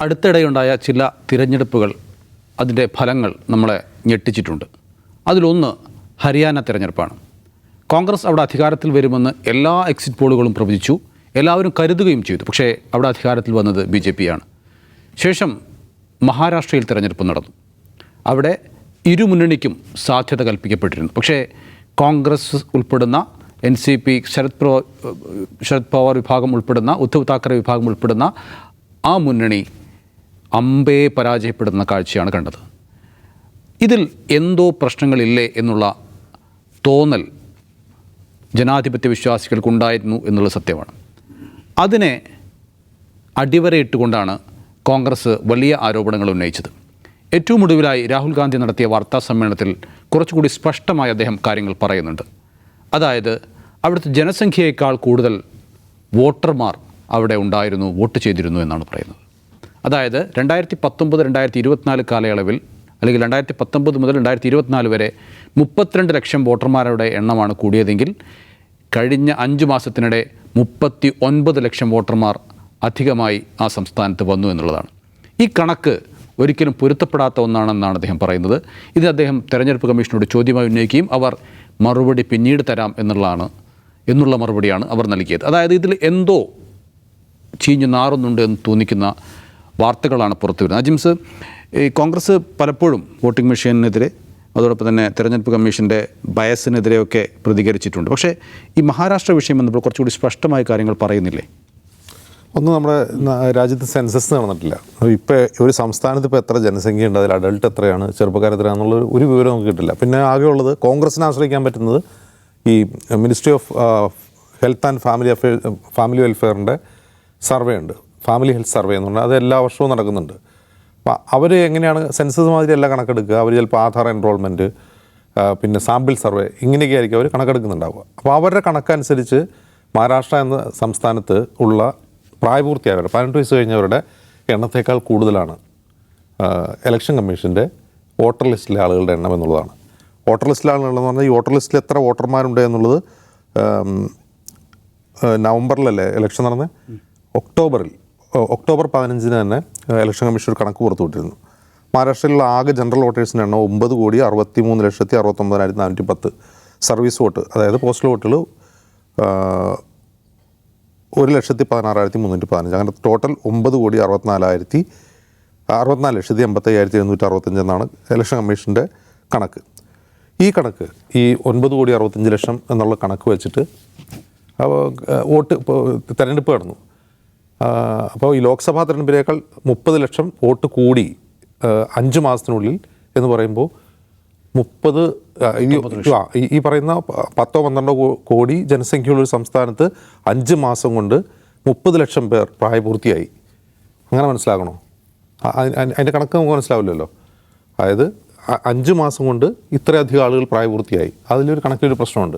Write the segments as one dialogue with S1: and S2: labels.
S1: അടുത്തിടെയുണ്ടായ ചില തിരഞ്ഞെടുപ്പുകൾ അതിന്റെ ഫലങ്ങൾ നമ്മളെ ഞെട്ടിച്ചിട്ടുണ്ട്. അതിലൊന്ന് ഹരിയാന തിരഞ്ഞെടുപ്പാണ്. കോൺഗ്രസ് അവിടെ അധികാരത്തിൽ വരുമെന്ന് എല്ലാ എക്സിറ്റ് പോളുകളും പ്രവചിച്ചു. എല്ലാവരും കരുതുകയും ചെയ്തു. പക്ഷേ അവിടെ അധികാരത്തിൽ വന്നത് ബി ജെ പിയാണ്. ശേഷം മഹാരാഷ്ട്രയിൽ തിരഞ്ഞെടുപ്പ് നടന്നു. അവിടെ ഇരുമുന്നണിക്കും സാധ്യത കൽപ്പിക്കപ്പെട്ടിരുന്നു. പക്ഷേ കോൺഗ്രസ് ഉൾപ്പെടുന്ന എൻ സി പി ശരത് പ്രോ ശരത് പവാർ വിഭാഗം ഉൾപ്പെടുന്ന ഉദ്ധവ് താക്കറെ വിഭാഗം ഉൾപ്പെടുന്ന ആ മുന്നണി അമ്പേ പരാജയപ്പെടുന്ന കാഴ്ചയാണ് കണ്ടത്. ഇതിൽ എന്തോ പ്രശ്നങ്ങളില്ലേ എന്നുള്ള തോന്നൽ ജനാധിപത്യ വിശ്വാസികൾക്കുണ്ടായിരുന്നു എന്നുള്ള സത്യമാണ്. അതിനെ അടിവരയിട്ടുകൊണ്ടാണ് കോൺഗ്രസ് വലിയ ആരോപണങ്ങൾ ഉന്നയിച്ചത്. ഏറ്റവും ഒടുവിലായി രാഹുൽ ഗാന്ധി നടത്തിയ വാർത്താ സമ്മേളനത്തിൽ കുറച്ചുകൂടി സ്പഷ്ടമായി അദ്ദേഹം കാര്യങ്ങൾ പറയുന്നുണ്ട്. അതായത് അവിടുത്തെ ജനസംഖ്യയേക്കാൾ കൂടുതൽ വോട്ടർമാർ അവിടെ ഉണ്ടായിരുന്നു വോട്ട് ചെയ്തിരുന്നു എന്നാണ് പറയുന്നത്. അതായത് രണ്ടായിരത്തി പത്തൊമ്പത് രണ്ടായിരത്തി ഇരുപത്തിനാല് കാലയളവിൽ അല്ലെങ്കിൽ രണ്ടായിരത്തി പത്തൊമ്പത് മുതൽ രണ്ടായിരത്തി ഇരുപത്തിനാല് വരെ മുപ്പത്തിരണ്ട് ലക്ഷം വോട്ടർമാരുടെ എണ്ണമാണ് കൂടിയതെങ്കിൽ കഴിഞ്ഞ അഞ്ച് മാസത്തിനിടെ മുപ്പത്തി ഒൻപത് ലക്ഷം വോട്ടർമാർ അധികമായി ആ സംസ്ഥാനത്ത് വന്നു എന്നുള്ളതാണ്. ഈ കണക്ക് ഒരിക്കലും പൊരുത്തപ്പെടാത്ത ഒന്നാണെന്നാണ് അദ്ദേഹം പറയുന്നത്. ഇത് അദ്ദേഹം തെരഞ്ഞെടുപ്പ് കമ്മീഷനോട് ചോദ്യമായി ഉന്നയിക്കുകയും അവർ മറുപടി പിന്നീട് തരാം എന്നുള്ളതാണ് എന്നുള്ള മറുപടിയാണ് അവർ നൽകിയത്. അതായത് ഇതിൽ എന്തോ ചീഞ്ഞു നാറുന്നുണ്ട് എന്ന് തോന്നിക്കുന്ന വാർത്തകളാണ് പുറത്തു വരുന്നത്. അജിംസ് ഈ കോൺഗ്രസ് പലപ്പോഴും വോട്ടിംഗ് മെഷീനെതിരെ അതോടൊപ്പം തന്നെ തെരഞ്ഞെടുപ്പ് കമ്മീഷന്റെ ബയസിനെതിരെയൊക്കെ പ്രതികരിച്ചിട്ടുണ്ട്. പക്ഷേ ഈ മഹാരാഷ്ട്ര വിഷയം വന്നപ്പോൾ കുറച്ചുകൂടി സ്പഷ്ടമായ കാര്യങ്ങൾ പറയുന്നില്ലേ?
S2: ഒന്ന് നമ്മുടെ രാജ്യത്ത് സെൻസസ് നടന്നിട്ടില്ല. ഇപ്പോൾ ഒരു സംസ്ഥാനത്ത് ഇപ്പോൾ എത്ര ജനസംഖ്യ ഉണ്ട് അതിൽ അഡൾട്ട് എത്രയാണ് ചെറുപ്പക്കാർ എത്രയാണെന്നുള്ള ഒരു വിവരം നമുക്ക് കിട്ടില്ല പിന്നെ ആകെയുള്ളത് കോൺഗ്രസിനെ ആശ്രയിക്കാൻ പറ്റുന്നത് ഈ ministry of health and family affair family വെൽഫെയറിന്റെ survey ഉണ്ട് ഫാമിലി ഹെൽത്ത് സർവേ എന്ന് പറഞ്ഞാൽ അത് എല്ലാ വർഷവും നടക്കുന്നുണ്ട്. അപ്പോൾ അവർ എങ്ങനെയാണ് സെൻസസ് മാതിരി അല്ല കണക്കെടുക്കുക. അവർ ചിലപ്പോൾ ആധാർ എൻറോൾമെന്റ് പിന്നെ സാമ്പിൾ സർവേ ഇങ്ങനെയൊക്കെ ആയിരിക്കും അവർ കണക്കെടുക്കുന്നുണ്ടാവുക. അപ്പോൾ അവരുടെ കണക്കനുസരിച്ച് മഹാരാഷ്ട്ര എന്ന സംസ്ഥാനത്ത് ഉള്ള പ്രായപൂർത്തിയായവരുടെ പതിനെട്ട് വയസ്സ് കഴിഞ്ഞവരുടെ എണ്ണത്തേക്കാൾ കൂടുതലാണ് ഇലക്ഷൻ കമ്മീഷന്റെ വോട്ടർ ലിസ്റ്റിലെ ആളുകളുടെ എണ്ണം എന്നുള്ളതാണ്. വോട്ടർ ലിസ്റ്റിലെ ആളുകളെന്ന് പറഞ്ഞാൽ ഈ വോട്ടർ ലിസ്റ്റിൽ എത്ര വോട്ടർമാരുണ്ട് എന്നുള്ളത് നവംബറിലല്ലേ ഇലക്ഷൻ നടന്നത് ഒക്ടോബറിൽ. ഒക്ടോബർ പതിനഞ്ചിന് തന്നെ ഇലക്ഷൻ കമ്മീഷൻ ഒരു കണക്ക് പുറത്തുവിട്ടിരുന്നു മഹാരാഷ്ട്രയിലുള്ള ആകെ ജനറൽ വോട്ടേഴ്സിന്റെ എണ്ണം ഒമ്പത് കോടി അറുപത്തി മൂന്ന് ലക്ഷത്തി അറുപത്തൊമ്പതിനായിരത്തി നാനൂറ്റി പത്ത് സർവീസ് വോട്ട് അതായത് പോസ്റ്റൽ വോട്ടുകൾ ഒരു ലക്ഷത്തി പതിനാറായിരത്തി മുന്നൂറ്റി പതിനഞ്ച് അങ്ങനെ ടോട്ടൽ ഒമ്പത് കോടി അറുപത്തിനാലായിരത്തി അറുപത്തിനാല് ലക്ഷത്തി എൺപത്തയ്യായിരത്തി എഴുന്നൂറ്റി അറുപത്തഞ്ച് എന്നാണ് ഇലക്ഷൻ കമ്മീഷന്റെ കണക്ക്. ഈ കണക്ക് ഈ ഒൻപത് കോടി അറുപത്തഞ്ച് ലക്ഷം എന്നുള്ള കണക്ക് വെച്ചിട്ട് വോട്ട് തെരഞ്ഞെടുപ്പ് നടന്നു അപ്പോൾ ഈ ലോക്സഭാ തെരഞ്ഞെടുപ്പിനേക്കാൾ മുപ്പത് ലക്ഷം വോട്ട് കൂടി അഞ്ച് മാസത്തിനുള്ളിൽ എന്ന് പറയുമ്പോൾ മുപ്പത് ഈ- പറയുന്ന പത്തോ പന്ത്രണ്ടോ കോടി ജനസംഖ്യയുള്ള ഒരു സംസ്ഥാനത്ത് അഞ്ച് മാസം കൊണ്ട് മുപ്പത് ലക്ഷം പേർ പ്രായപൂർത്തിയായി. അങ്ങനെ മനസ്സിലാകണോ? അതിന്റെ കണക്ക് നമുക്ക് മനസ്സിലാവില്ലല്ലോ. അതായത് അഞ്ച് മാസം കൊണ്ട് ഇത്രയധികം ആളുകൾ പ്രായപൂർത്തിയായി. അതിലൊരു കണക്കിലൊരു പ്രശ്നമുണ്ട്.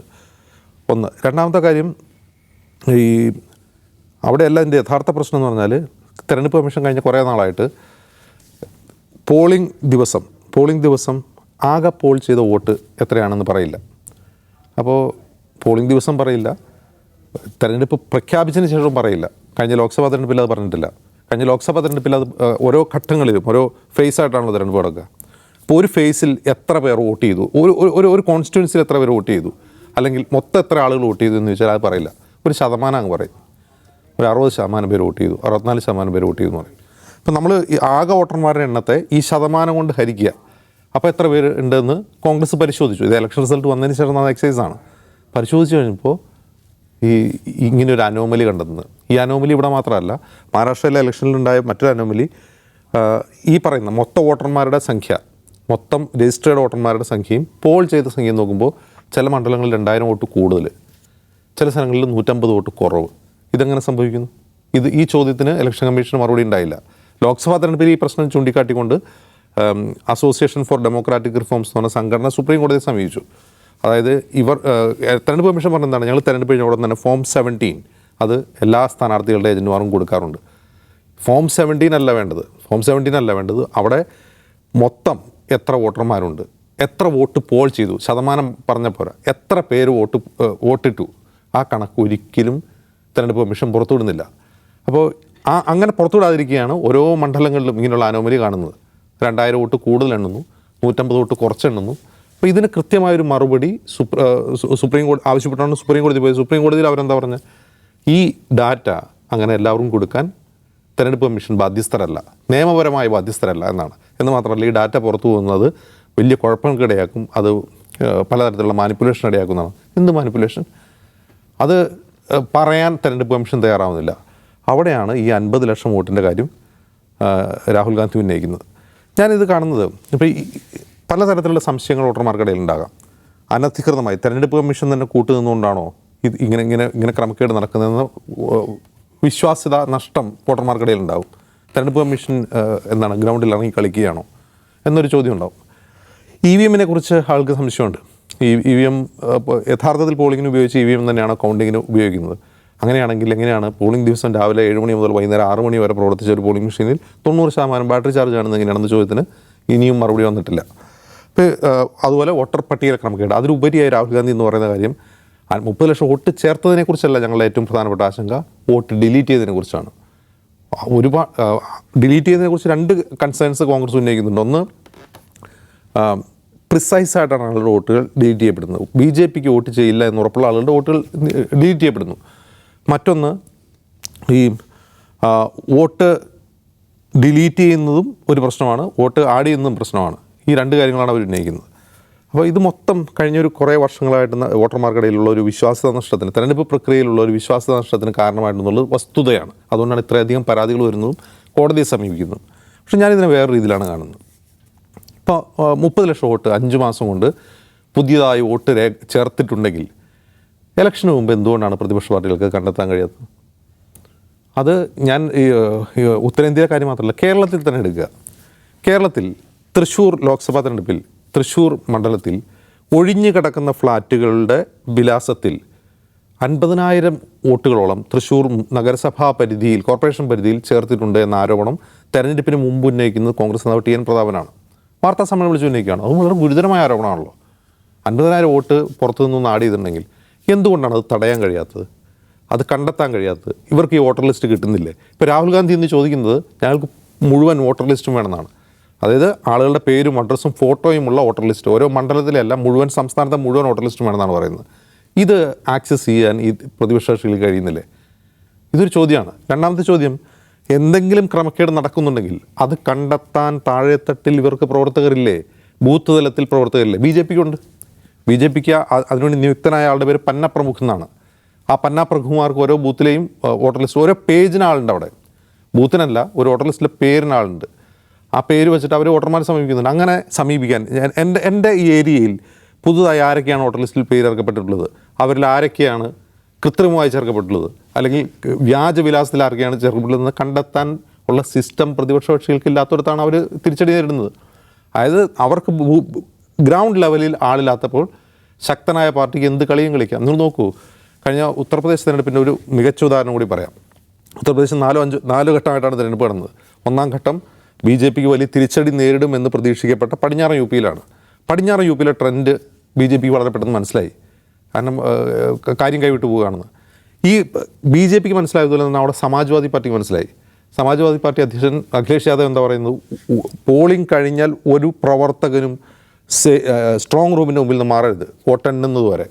S2: ഒന്ന് രണ്ടാമത്തെ കാര്യം ഈ അവിടെയല്ല എന്റെ യഥാർത്ഥ പ്രശ്നം എന്ന് പറഞ്ഞാൽ തെരഞ്ഞെടുപ്പ് കമ്മീഷൻ കഴിഞ്ഞ കുറേ നാളായിട്ട് പോളിംഗ് ദിവസം പോളിംഗ് ദിവസം ആകെ പോൾ ചെയ്ത വോട്ട് എത്രയാണെന്ന് പറയില്ല. അപ്പോൾ പോളിംഗ് ദിവസം പറയില്ല. തെരഞ്ഞെടുപ്പ് പ്രഖ്യാപിച്ചതിന് ശേഷവും പറയില്ല. കഴിഞ്ഞ ലോക്സഭാ തെരഞ്ഞെടുപ്പിൽ അത് പറഞ്ഞിട്ടില്ല. കഴിഞ്ഞ ലോക്സഭാ തെരഞ്ഞെടുപ്പിൽ അത് ഓരോ ഘട്ടങ്ങളിലും ഓരോ ഫേസ് ആയിട്ടാണല്ലോ തെരഞ്ഞെടുപ്പ് നടക്കുക. അപ്പോൾ ഒരു ഫേസിൽ എത്ര പേർ വോട്ട് ചെയ്തു? ഒരു ഒരു- ഒരു എത്ര പേർ വോട്ട് ചെയ്തു? അല്ലെങ്കിൽ മൊത്തം എത്ര ആളുകൾ വോട്ട് ചെയ്തു എന്ന് ചോദിച്ചാൽ അത് പറയില്ല. ഒരു ശതമാനം അങ്ങ് പറയും. ഒരു അറുപത് ശതമാനം പേര് വോട്ട് ചെയ്തു അറുപത്തിനാല് ശതമാനം പേര് വോട്ട് ചെയ്തു എന്ന് പറയും. അപ്പം നമ്മൾ ഈ ആകെ വോട്ടർമാരുടെ എണ്ണത്തെ ഈ ശതമാനം കൊണ്ട് ഹരിക്കുക. അപ്പോൾ എത്ര പേര് ഉണ്ടെന്ന് കോൺഗ്രസ് പരിശോധിച്ചു. ഇത് ഇലക്ഷൻ റിസൾട്ട് വന്നതിന് ശേഷം നടന്ന എക്സൈസ് ആണ്. പരിശോധിച്ച് കഴിഞ്ഞപ്പോൾ ഈ ഇങ്ങനെ ഒരു അനോമലി കണ്ടെത്തുന്നത്. ഈ അനോമലി ഇവിടെ മാത്രമല്ല മഹാരാഷ്ട്രയിലെ ഇലക്ഷനിലുണ്ടായ മറ്റൊരു അനോമലി ഈ പറയുന്ന മൊത്തം വോട്ടർമാരുടെ സംഖ്യ മൊത്തം രജിസ്റ്റേർഡ് വോട്ടർമാരുടെ സംഖ്യയും പോൾ ചെയ്ത സംഖ്യയും നോക്കുമ്പോൾ ചില മണ്ഡലങ്ങളിൽ രണ്ടായിരം വോട്ട് കൂടുതൽ ചില സ്ഥലങ്ങളിൽ നൂറ്റമ്പത് വോട്ട് കുറവ്. ഇതെങ്ങനെ സംഭവിക്കുന്നു? ഇത് ഈ ചോദ്യത്തിന് ഇലക്ഷൻ കമ്മീഷന് മറുപടി ഉണ്ടായില്ല. ലോക്സഭാ തെരഞ്ഞെടുപ്പിൽ ഈ പ്രശ്നം ചൂണ്ടിക്കാട്ടിക്കൊണ്ട് അസോസിയേഷൻ ഫോർ ഡെമോക്രാറ്റിക് റിഫോംസ് എന്ന് പറഞ്ഞ സംഘടന സുപ്രീം കോടതിയെ സമീപിച്ചു. അതായത് ഇവർ തെരഞ്ഞെടുപ്പ് കമ്മീഷൻ പറഞ്ഞതാണ് ഞങ്ങൾ തെരഞ്ഞെടുപ്പ് കഴിഞ്ഞ ഉടൻ തന്നെ ഫോം സെവന്റീൻ അത് എല്ലാ സ്ഥാനാർത്ഥികളുടെ ഏജന്റുമാരും കൊടുക്കാറുണ്ട്. ഫോം സെവന്റീൻ അല്ല വേണ്ടത്. ഫോം സെവന്റീൻ അല്ല വേണ്ടത്. അവിടെ മൊത്തം എത്ര വോട്ടർമാരുണ്ട്? എത്ര വോട്ട് പോൾ ചെയ്തു? ശതമാനം പറഞ്ഞ പോരാ എത്ര പേര് വോട്ട് വോട്ടിട്ടു? ആ കണക്ക് ഒരിക്കലും തെരഞ്ഞെടുപ്പ് കമ്മീഷൻ പുറത്തുവിടുന്നില്ല. അപ്പോൾ ആ അങ്ങനെ പുറത്തുവിടാതിരിക്കുകയാണ് ഓരോ മണ്ഡലങ്ങളിലും ഇങ്ങനെയുള്ള അനോമലി കാണുന്നത്. രണ്ടായിരം വോട്ട് കൂടുതൽ എണ്ണുന്നു നൂറ്റമ്പത് വോട്ട് കുറച്ചെണ്ണുന്നു അപ്പോൾ ഇതിന് കൃത്യമായൊരു മറുപടി സുപ്ര കോടതി ആവശ്യപ്പെട്ടാണ് സുപ്രീം കോടതി പോയത്. സുപ്രീം കോടതിയിൽ അവരെന്താ പറഞ്ഞത് ഈ ഡാറ്റ അങ്ങനെ എല്ലാവർക്കും കൊടുക്കാൻ തെരഞ്ഞെടുപ്പ് കമ്മീഷൻ ബാധ്യസ്ഥരല്ല. നിയമപരമായി ബാധ്യസ്ഥരല്ല എന്നാണ്. എന്ന് മാത്രമല്ല ഈ ഡാറ്റ പുറത്തു പോകുന്നത് വലിയ കുഴപ്പങ്ങൾക്കിടയാക്കും. അത് പലതരത്തിലുള്ള മാനിപ്പുലേഷൻ ഇടയാക്കുന്നതാണ്. എന്ത് മാനിപ്പുലേഷൻ അത് പറയാൻ തെരഞ്ഞെടുപ്പ് കമ്മീഷൻ തയ്യാറാവുന്നില്ല. അവിടെയാണ് ഈ അൻപത് ലക്ഷം വോട്ടിന്റെ കാര്യം രാഹുൽ ഗാന്ധി ഉന്നയിക്കുന്നത്. ഞാനിത് കാണുന്നത് ഇപ്പോൾ ഈ പലതരത്തിലുള്ള സംശയങ്ങൾ വോട്ടർമാർക്കിടയിൽ ഉണ്ടാകാം അനധികൃതമായി തെരഞ്ഞെടുപ്പ് കമ്മീഷൻ തന്നെ കൂട്ടുനിന്നുകൊണ്ടാണോ ഇത് ഇങ്ങനെ ഇങ്ങനെ ഇങ്ങനെ ക്രമക്കേട് നടക്കുന്നതെന്ന് വിശ്വാസ്യത നഷ്ടം വോട്ടർമാർക്കിടയിൽ ഉണ്ടാവും തെരഞ്ഞെടുപ്പ് കമ്മീഷൻ എന്താണ് ഗ്രൗണ്ടിൽ ഇറങ്ങി കളിക്കുകയാണോ എന്നൊരു ചോദ്യം ഉണ്ടാവും ഇ വി എമ്മിനെ കുറിച്ച് ആൾക്ക് സംശയമുണ്ട്. ഈ ഇ വി എം യഥാർത്ഥത്തിൽ പോളിങ്ങിന് ഉപയോഗിച്ച് ഇ വി എം തന്നെയാണ് കൗണ്ടിങ്ങിന് ഉപയോഗിക്കുന്നത്. അങ്ങനെയാണെങ്കിൽ എങ്ങനെയാണ് പോളിംഗ് ദിവസം രാവിലെ ഏഴ് മണി മുതൽ വൈകുന്നേരം ആറ് മണി വരെ പ്രവർത്തിച്ച ഒരു പോളിംഗ് മെഷീനിൽ തൊണ്ണൂറ് ശതമാനം ബാറ്ററി ചാർജ് ആണെന്ന് എങ്ങനെയാണെന്ന് ചോദ്യത്തിന് ഇനിയും മറുപടി വന്നിട്ടില്ല. ഇപ്പോൾ അതുപോലെ വോട്ടർ പട്ടികയിലെ ക്രമക്കേട്. അതിലുപരിയായി രാഹുൽ ഗാന്ധി എന്ന് പറയുന്ന കാര്യം മുപ്പത് ലക്ഷം വോട്ട് ചേർത്തതിനെക്കുറിച്ചല്ല ഞങ്ങളുടെ ഏറ്റവും പ്രധാനപ്പെട്ട ആശങ്ക. വോട്ട് ഡിലീറ്റ് ചെയ്തതിനെ കുറിച്ചാണ്. ഒരുപാട് ഡിലീറ്റ് ചെയ്തതിനെ കുറിച്ച് രണ്ട് കൺസേൺസ് കോൺഗ്രസ് ഉന്നയിക്കുന്നുണ്ട്. ഒന്ന് പ്രിസൈസ് ആയിട്ടാണ് ആളുടെ വോട്ടുകൾ ഡിലീറ്റ് ചെയ്യപ്പെടുന്നത്. ബി ജെ പിക്ക് വോട്ട് ചെയ്യില്ല എന്ന് ഉറപ്പുള്ള ആളുകളുടെ വോട്ടുകൾ ഡിലീറ്റ് ചെയ്യപ്പെടുന്നു. മറ്റൊന്ന് ഈ വോട്ട് ഡിലീറ്റ് ചെയ്യുന്നതും ഒരു പ്രശ്നമാണ്. വോട്ട് ആഡ് ചെയ്യുന്നതും പ്രശ്നമാണ്. ഈ രണ്ട് കാര്യങ്ങളാണ് അവർ ഉന്നയിക്കുന്നത്. അപ്പോൾ ഇത് മൊത്തം കഴിഞ്ഞൊരു കുറേ വർഷങ്ങളായിട്ട് വോട്ടർമാർക്കിടയിലുള്ള ഒരു വിശ്വാസ്യത നഷ്ടത്തിന് തെരഞ്ഞെടുപ്പ് പ്രക്രിയയിലുള്ള ഒരു വിശ്വാസ്യത നഷ്ടത്തിന് കാരണമായിട്ടുള്ളത് വസ്തുതയാണ്. അതുകൊണ്ടാണ് ഇത്രയധികം പരാതികൾ വരുന്നതും കോടതിയെ സമീപിക്കുന്നതും. പക്ഷേ ഞാനിതിനെ വേറെ രീതിയിലാണ് കാണുന്നത്. ഇപ്പോൾ മുപ്പത് ലക്ഷം വോട്ട് അഞ്ച് മാസം കൊണ്ട് പുതിയതായി വോട്ട് രേ ചേർത്തിട്ടുണ്ടെങ്കിൽ ഇലക്ഷന് മുമ്പ് എന്തുകൊണ്ടാണ് പ്രതിപക്ഷ പാർട്ടികൾക്ക് കണ്ടെത്താൻ കഴിയാത്തത്? അത് ഞാൻ ഈ, ഉത്തരേന്ത്യയിലെ കാര്യം മാത്രമല്ല കേരളത്തിൽ തന്നെ എടുക്കുക. കേരളത്തിൽ തൃശ്ശൂർ ലോക്സഭാ തെരഞ്ഞെടുപ്പിൽ തൃശ്ശൂർ മണ്ഡലത്തിൽ ഒഴിഞ്ഞു കിടക്കുന്ന ഫ്ലാറ്റുകളുടെ വിലാസത്തിൽ അൻപതിനായിരം വോട്ടുകളോളം തൃശ്ശൂർ നഗരസഭാ പരിധിയിൽ കോർപ്പറേഷൻ പരിധിയിൽ ചേർത്തിട്ടുണ്ട് എന്ന ആരോപണം തെരഞ്ഞെടുപ്പിന് മുമ്പ് ഉന്നയിക്കുന്നത് കോൺഗ്രസ് നേതാവ് ടി എൻ പ്രതാപനാണ്. വാർത്താ സമ്മേളനം വിളിച്ച് ഉന്നയിക്കുകയാണ് അത് വളരെ ഗുരുതരമായ ആരോപണമാണല്ലോ. അൻപതിനായിരം വോട്ട് പുറത്തു നിന്ന് ആഡ് ചെയ്തിട്ടുണ്ടെങ്കിൽ എന്തുകൊണ്ടാണ് അത് തടയാൻ കഴിയാത്തത്? അത് കണ്ടെത്താൻ കഴിയാത്തത്? ഇവർക്ക് ഈ വോട്ടർ ലിസ്റ്റ് കിട്ടുന്നില്ലേ? ഇപ്പോൾ രാഹുൽ ഗാന്ധി എന്ന് ചോദിക്കുന്നത് ഞങ്ങൾക്ക് മുഴുവൻ വോട്ടർ ലിസ്റ്റും വേണമെന്നാണ്. അതായത് ആളുകളുടെ പേരും അഡ്രസ്സും ഫോട്ടോയും ഉള്ള വോട്ടർ ലിസ്റ്റ് ഓരോ മണ്ഡലത്തിലല്ല മുഴുവൻ സംസ്ഥാനത്തെ മുഴുവൻ വോട്ടർ ലിസ്റ്റും വേണമെന്നാണ് പറയുന്നത്. ഇത് ആക്സസ് ചെയ്യാൻ ഈ പ്രതിപക്ഷ കക്ഷികൾ കഴിയുന്നില്ലേ? ഇതൊരു ചോദ്യമാണ്. രണ്ടാമത്തെ ചോദ്യം എന്തെങ്കിലും ക്രമക്കേട് നടക്കുന്നുണ്ടെങ്കിൽ അത് കണ്ടെത്താൻ താഴെത്തട്ടിൽ ഇവർക്ക് പ്രവർത്തകരില്ലേ? ബൂത്ത് തലത്തിൽ പ്രവർത്തകരില്ലേ? ബി ജെ പിക്കുണ്ട്. ബി ജെ പിക്ക് അതിനുവേണ്ടി നിയുക്തനായ ആളുടെ പേര് പന്ന പ്രമുഖ് എന്നാണ്. ആ പന്ന പ്രമുഖുമാർക്ക് ഓരോ ബൂത്തിലെയും വോട്ടർ ലിസ്റ്റ് ഓരോ പേജിന് ആളുണ്ട് അവിടെ. ബൂത്തിനല്ല ഒരു വോട്ടർ ലിസ്റ്റിലെ പേരിന് ആ പേര് വെച്ചിട്ട് അവർ വോട്ടർമാരെ സമീപിക്കുന്നുണ്ട്. അങ്ങനെ സമീപിക്കാൻ എന്റെ എന്റെ ഈ ഏരിയയിൽ പുതുതായി ആരൊക്കെയാണ് വോട്ടർ ലിസ്റ്റിൽ പേര് ഇറക്കപ്പെട്ടിട്ടുള്ളത് അവരിൽ ആരൊക്കെയാണ് കൃത്രിമമായി ചേർക്കപ്പെട്ടുള്ളത് അല്ലെങ്കിൽ വ്യാജ വിലാസത്തിൽ ആർക്കെയാണ് ചേർക്കപ്പെട്ടുള്ളതെന്ന് കണ്ടെത്താൻ ഉള്ള സിസ്റ്റം പ്രതിപക്ഷ കക്ഷികൾക്ക് ഇല്ലാത്തടത്താണ് അവർ തിരിച്ചടി നേരിടുന്നത്. അതായത് അവർക്ക് ഗ്രൗണ്ട് ലെവലിൽ ആളില്ലാത്തപ്പോൾ ശക്തനായ പാർട്ടിക്ക് എന്ത് കളിയും കളിക്കാം. നിങ്ങൾ നോക്കൂ കഴിഞ്ഞ ഉത്തർപ്രദേശ് തിരഞ്ഞെടുപ്പിന്റെ ഒരു മികച്ച ഉദാഹരണം കൂടി പറയാം. ഉത്തർപ്രദേശ് നാലോ അഞ്ച് നാല് ഘട്ടമായിട്ടാണ് തിരഞ്ഞെടുപ്പ് നടന്നത്. ഒന്നാം ഘട്ടം ബി ജെ പിക്ക് വലിയ തിരിച്ചടി നേരിടുമെന്ന് പ്രതീക്ഷിക്കപ്പെട്ട പടിഞ്ഞാറൻ യു പിയിലാണ്. പടിഞ്ഞാറൻ യു പിയിലെ ട്രെൻഡ് ബി ജെ പിക്ക് വളരെ പെട്ടെന്ന് മനസ്സിലായി. കാരണം കാര്യം കൈവിട്ട് പോവുകയാണെന്ന്. ഈ ബി ജെ പിക്ക് മനസ്സിലായതുപോലെ തന്നെ അവിടെ സമാജ്വാദി പാർട്ടിക്ക് മനസ്സിലായി. സമാജ്വാദി പാർട്ടി അധ്യക്ഷൻ അഖിലേഷ് യാദവ് എന്താ പറയുന്നത്? പോളിംഗ് കഴിഞ്ഞാൽ ഒരു പ്രവർത്തകനും സ്ട്രോങ് റൂമിന്റെ മുമ്പിൽ നിന്ന് മാറരുത്. വോട്ടെണ്ണുന്നത് വരെ.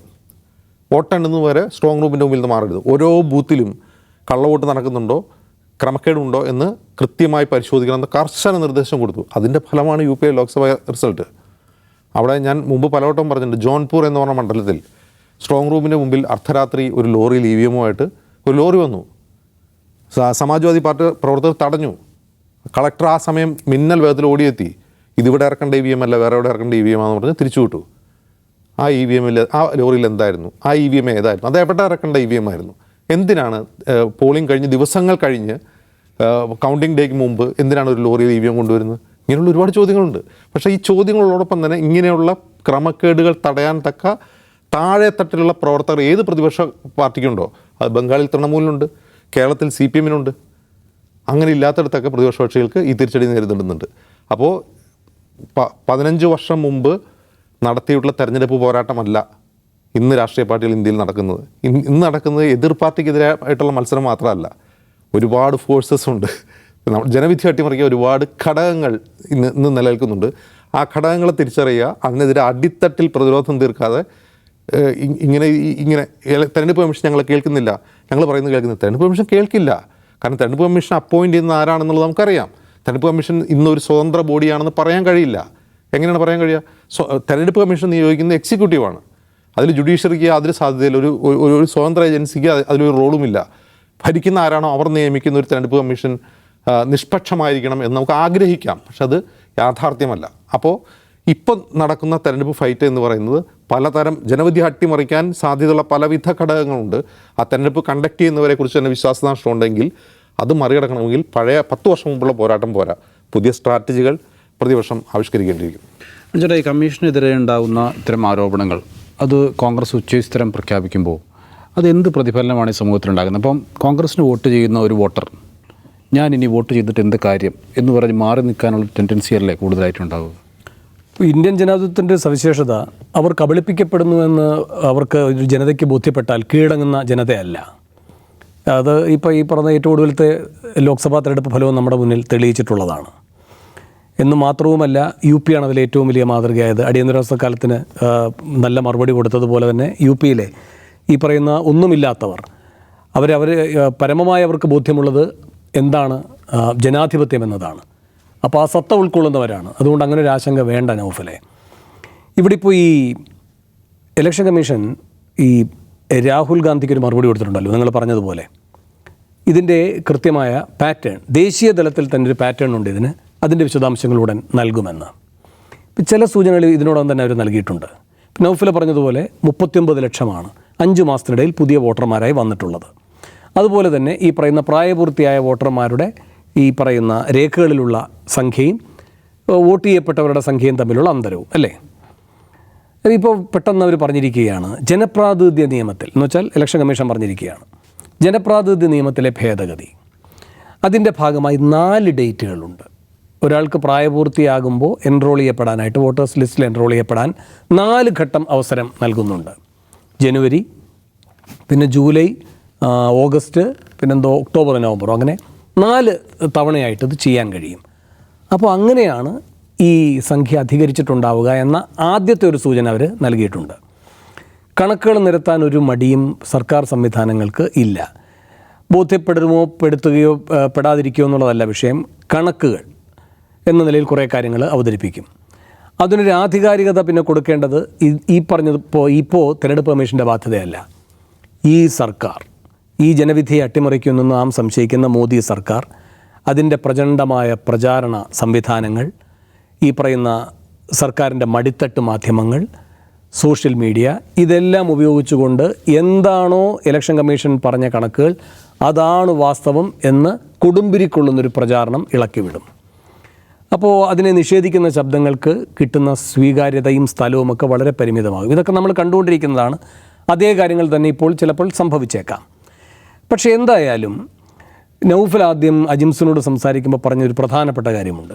S2: വോട്ടെണ്ണുന്നത് വരെ സ്ട്രോങ് റൂമിന്റെ മുമ്പിൽ നിന്ന് മാറരുത്. ഓരോ ബൂത്തിലും കള്ളവോട്ട് നടക്കുന്നുണ്ടോ? ക്രമക്കേടുണ്ടോ എന്ന് കൃത്യമായി പരിശോധിക്കണമെന്ന് കർശന നിർദ്ദേശം കൊടുത്തു. അതിന്റെ ഫലമാണ് U P I Lok Sabha result. അവിടെ ഞാൻ മുമ്പ് പലവട്ടം പറഞ്ഞിട്ടുണ്ട്. ജോൺപൂർ എന്ന് പറഞ്ഞ മണ്ഡലത്തിൽ സ്ട്രോങ് റൂമിന്റെ മുമ്പിൽ അർദ്ധരാത്രി ഒരു ലോറിയിൽ ഇ വി എമ്മുമായിട്ട് ഒരു ലോറി വന്നു. സമാജ്വാദി പാർട്ടി പ്രവർത്തകർ തടഞ്ഞു. കളക്ടർ ആ സമയം മിന്നൽ വേഗത്തിൽ ഓടിയെത്തി. ഇതിവിടെ ഇറക്കേണ്ട ഇ വി എം അല്ല വേറെ എവിടെ ഇറക്കേണ്ട ഇ വി എം ആണെന്ന് പറഞ്ഞ് തിരിച്ചു വിട്ടു. ആ ഇ വി എമ്മിൽ ആ ലോറിയിൽ എന്തായിരുന്നു? ആ ഇ വി എം ഏതായിരുന്നു? അത് എവിടെ ഇറക്കേണ്ട ഇ വി എം ആയിരുന്നു. എന്തിനാണ് പോളിംഗ് കഴിഞ്ഞ് ദിവസങ്ങൾ കഴിഞ്ഞ് കൗണ്ടിങ് ഡേക്ക് മുമ്പ് എന്തിനാണ് ഒരു ലോറിയിൽ ഇ വി എം കൊണ്ടുവരുന്നത്? ഇങ്ങനെയുള്ള ഒരുപാട് ചോദ്യങ്ങളുണ്ട്. പക്ഷേ ഈ ചോദ്യങ്ങളോടൊപ്പം തന്നെ ഇങ്ങനെയുള്ള ക്രമക്കേടുകൾ തടയാൻ തക്ക താഴെ തട്ടിലുള്ള പ്രവർത്തകർ ഏത് പ്രതിപക്ഷ പാർട്ടിക്കുണ്ടോ? അത് ബംഗാളിൽ തൃണമൂലിനുണ്ട് കേരളത്തിൽ സി പി എമ്മിനുണ്ട് അങ്ങനെ ഇല്ലാത്തടത്തൊക്കെ പ്രതിപക്ഷ കക്ഷികൾക്ക് ഈ തിരിച്ചടി നേരിടുന്നുണ്ട്. അപ്പോൾ പ പതിനഞ്ച് വർഷം മുമ്പ് നടത്തിയിട്ടുള്ള തെരഞ്ഞെടുപ്പ് പോരാട്ടമല്ല ഇന്ന് രാഷ്ട്രീയ പാർട്ടികൾ ഇന്ത്യയിൽ നടക്കുന്നത്. ഇന്ന് നടക്കുന്നത് എതിർ പാർട്ടിക്കെതിരായിട്ടുള്ള മത്സരം മാത്രമല്ല. ഒരുപാട് ഫോഴ്സസ് ഉണ്ട്. ജനവിധി അട്ടിമറിക്കുക ഒരുപാട് ഘടകങ്ങൾ ഇന്ന് ഇന്ന് നിലനിൽക്കുന്നുണ്ട്. ആ ഘടകങ്ങളെ തിരിച്ചറിയുക അതിനെതിരെ അടിത്തട്ടിൽ പ്രതിരോധം തീർക്കാതെ ഇങ്ങനെ ഇങ്ങനെ തെരഞ്ഞെടുപ്പ് കമ്മീഷൻ ഞങ്ങൾ കേൾക്കുന്നില്ല. ഞങ്ങൾ പറയുന്നത് കേൾക്കുന്നില്ല. തെരഞ്ഞെടുപ്പ് കമ്മീഷൻ കേൾക്കില്ല. കാരണം തെരഞ്ഞെടുപ്പ് കമ്മീഷൻ അപ്പോയിന്റ് ചെയ്യുന്ന ആരാണെന്നുള്ളത് നമുക്കറിയാം. തെരഞ്ഞെടുപ്പ് കമ്മീഷൻ ഇന്നൊരു സ്വതന്ത്ര ബോഡിയാണെന്ന് പറയാൻ കഴിയില്ല. എങ്ങനെയാണ് പറയാൻ കഴിയുക? തെരഞ്ഞെടുപ്പ് കമ്മീഷൻ നിയോഗിക്കുന്ന എക്സിക്യൂട്ടീവാണ് അതിൽ ജുഡീഷ്യറിക്ക് യാതൊരു സാധ്യതയില്ല. ഒരു ഒരു- സ്വതന്ത്ര ഏജൻസിക്ക് അത് അതിലൊരു റോളുമില്ല. ഭരിക്കുന്ന ആരാണോ അവർ നിയമിക്കുന്ന ഒരു തെരഞ്ഞെടുപ്പ് കമ്മീഷൻ നിഷ്പക്ഷമായിരിക്കണം എന്ന് നമുക്ക് ആഗ്രഹിക്കാം. പക്ഷെ അത് യാഥാർത്ഥ്യമല്ല. അപ്പോൾ ഇപ്പം നടക്കുന്ന തെരഞ്ഞെടുപ്പ് ഫൈറ്റ് എന്ന് പറയുന്നത് പലതരം ജനവിധി അട്ടിമറിക്കാൻ സാധ്യതയുള്ള പലവിധ ഘടകങ്ങളുണ്ട്. ആ തെരഞ്ഞെടുപ്പ് കണ്ടക്ട് ചെയ്യുന്നവരെ കുറിച്ച് തന്നെ വിശ്വാസനാഷ്ടം ഉണ്ടെങ്കിൽ അത് മറികടക്കണമെങ്കിൽ പഴയ പത്ത് വർഷം മുമ്പുള്ള പോരാട്ടം പോരാ. പുതിയ സ്ട്രാറ്റജികൾ പ്രതിവർഷം ആവിഷ്കരിക്കേണ്ടിയിരിക്കും
S1: ചേട്ടാ ഈ കമ്മീഷനെതിരെ ഉണ്ടാകുന്ന ഇത്തരം ആരോപണങ്ങൾ അത് കോൺഗ്രസ് ഉച്ചസ്ഥരം പ്രഖ്യാപിക്കുമ്പോൾ അത് എന്ത് പ്രതിഫലനമാണ് ഈ സമൂഹത്തിലുണ്ടാകുന്നത്? അപ്പം കോൺഗ്രസ്സിന് വോട്ട് ചെയ്യുന്ന ഒരു വോട്ടർ ഞാൻ ഇനി വോട്ട് ചെയ്തിട്ട് എന്ത് കാര്യം? എന്ന് പറഞ്ഞ് മാറി നിൽക്കാനുള്ള ടെൻഡൻസി അല്ലേ കൂടുതലായിട്ടുണ്ടാവുക?
S3: ഇപ്പോൾ ഇന്ത്യൻ ജനാധിപത്യത്തിന്റെ സവിശേഷത അവർ കബളിപ്പിക്കപ്പെടുന്നുവെന്ന് അവർക്ക് ഒരു ജനതയ്ക്ക് ബോധ്യപ്പെട്ടാൽ കീഴടങ്ങുന്ന ജനതയല്ല. അത് ഇപ്പോൾ ഈ പറഞ്ഞ ഏറ്റവും ഒടുവിലത്തെ ലോക്സഭാ തെരഞ്ഞെടുപ്പ് ഫലവും നമ്മുടെ മുന്നിൽ തെളിയിച്ചിട്ടുള്ളതാണ്. എന്ന് മാത്രവുമല്ല യു പി ആണ് അതിൽ ഏറ്റവും വലിയ മാതൃകയായത്. അടിയന്തരാവസ്ഥ കാലത്തിന് നല്ല മറുപടി കൊടുത്തതുപോലെ തന്നെ യു പിയിലെ ഈ പറയുന്ന ഒന്നുമില്ലാത്തവർ അവരവർ പരമമായി അവർക്ക് ബോധ്യമുള്ളത് എന്താണ് ജനാധിപത്യം എന്നതാണ്. അപ്പോൾ ആ സത്ത ഉൾക്കൊള്ളുന്നവരാണ്. അതുകൊണ്ട് അങ്ങനെ ഒരു ആശങ്ക വേണ്ട നൗഫലെ. ഇവിടെ ഇപ്പോൾ ഈ ഇലക്ഷൻ കമ്മീഷൻ ഈ രാഹുൽ ഗാന്ധിക്ക് ഒരു മറുപടി കൊടുത്തിട്ടുണ്ടല്ലോ നിങ്ങൾ പറഞ്ഞതുപോലെ. ഇതിന്റെ കൃത്യമായ പാറ്റേൺ ദേശീയ തലത്തിൽ തന്നെ ഒരു പാറ്റേൺ ഉണ്ട് ഇതിന്. അതിന്റെ വിശദാംശങ്ങൾ ഉടൻ നൽകുമെന്ന്. ഇപ്പം ചില സൂചനകൾ ഇതിനോടൊപ്പം തന്നെ അവർ നൽകിയിട്ടുണ്ട്. നൗഫല പറഞ്ഞതുപോലെ മുപ്പത്തിയൊമ്പത് ലക്ഷമാണ് അഞ്ച് മാസത്തിനിടയിൽ പുതിയ വോട്ടർമാരായി വന്നിട്ടുള്ളത്. അതുപോലെ തന്നെ ഈ പറയുന്ന പ്രായപൂർത്തിയായ വോട്ടർമാരുടെ ഈ പറയുന്ന രേഖകളിലുള്ള സംഖ്യയും വോട്ട് ചെയ്യപ്പെട്ടവരുടെ സംഖ്യയും തമ്മിലുള്ള അന്തരവും അല്ലേ? ഇപ്പോൾ പെട്ടെന്ന് അവർ പറഞ്ഞിരിക്കുകയാണ് ജനപ്രാതിനിധ്യ നിയമത്തിൽ എന്ന് വെച്ചാൽ ഇലക്ഷൻ കമ്മീഷൻ പറഞ്ഞിരിക്കുകയാണ് ജനപ്രാതിനിധ്യ നിയമത്തിലെ ഭേദഗതി. അതിന്റെ ഭാഗമായി നാല് ഡേറ്റുകളുണ്ട്. ഒരാൾക്ക് പ്രായപൂർത്തിയാകുമ്പോൾ എൻറോൾ ചെയ്യപ്പെടാനായിട്ട് വോട്ടേഴ്സ് ലിസ്റ്റിൽ എൻറോൾ ചെയ്യപ്പെടാൻ നാല് ഘട്ടം അവസരം നൽകുന്നുണ്ട്. ജനുവരി പിന്നെ ജൂലൈ ഓഗസ്റ്റ് പിന്നെന്തോ ഒക്ടോബർ നവംബർ അങ്ങനെ നാല് തവണയായിട്ട് ഇത് ചെയ്യാൻ കഴിയും. അപ്പോൾ അങ്ങനെയാണ് ഈ സംഖ്യ അധികരിച്ചിട്ടുണ്ടാവുക എന്ന ആദ്യത്തെ ഒരു സൂചന അവർ നൽകിയിട്ടുണ്ട്. കണക്കുകൾ നിരത്താൻ ഒരു മടിയും സർക്കാർ സംവിധാനങ്ങൾക്ക് ഇല്ല. ബോധ്യപ്പെടുമോ പെടുത്തുകയോ പെടാതിരിക്കുകയോ എന്നുള്ളതല്ല വിഷയം. കണക്കുകൾ എന്ന നിലയിൽ കുറേ കാര്യങ്ങൾ അവതരിപ്പിക്കും. അതിനൊരു ആധികാരികത പിന്നെ കൊടുക്കേണ്ടത് ഈ പറഞ്ഞത് ഇപ്പോൾ ഇപ്പോൾ തിരഞ്ഞെടുപ്പ് കമ്മീഷന്റെ ബാധ്യതയല്ല. ഈ സർക്കാർ. ഈ ജനവിധിയെ അട്ടിമറിക്കുന്നെന്ന് നാം സംശയിക്കുന്ന മോദി സർക്കാർ അതിന്റെ പ്രചണ്ഡമായ പ്രചാരണ സംവിധാനങ്ങൾ ഈ പറയുന്ന സർക്കാരിന്റെ മടിത്തട്ട് മാധ്യമങ്ങൾ സോഷ്യൽ മീഡിയ ഇതെല്ലാം ഉപയോഗിച്ചുകൊണ്ട് എന്താണോ ഇലക്ഷൻ കമ്മീഷൻ പറഞ്ഞ കണക്കുകൾ അതാണ് വാസ്തവം എന്ന് കൊടുമ്പിരിക്കൊള്ളുന്നൊരു പ്രചാരണം ഇളക്കിവിടും. അപ്പോൾ അതിനെ നിഷേധിക്കുന്ന ശബ്ദങ്ങൾക്ക് കിട്ടുന്ന സ്വീകാര്യതയും സ്ഥലവും ഒക്കെ വളരെ പരിമിതമാകും. ഇതൊക്കെ നമ്മൾ കണ്ടുകൊണ്ടിരിക്കുന്നതാണ്. അതേ കാര്യങ്ങൾ തന്നെ ഇപ്പോൾ ചിലപ്പോൾ സംഭവിച്ചേക്കാം. പക്ഷേ എന്തായാലും നൗഫൽ ആദ്യം അജിംസിനോട് സംസാരിക്കുമ്പോൾ പറഞ്ഞൊരു പ്രധാനപ്പെട്ട കാര്യമുണ്ട്.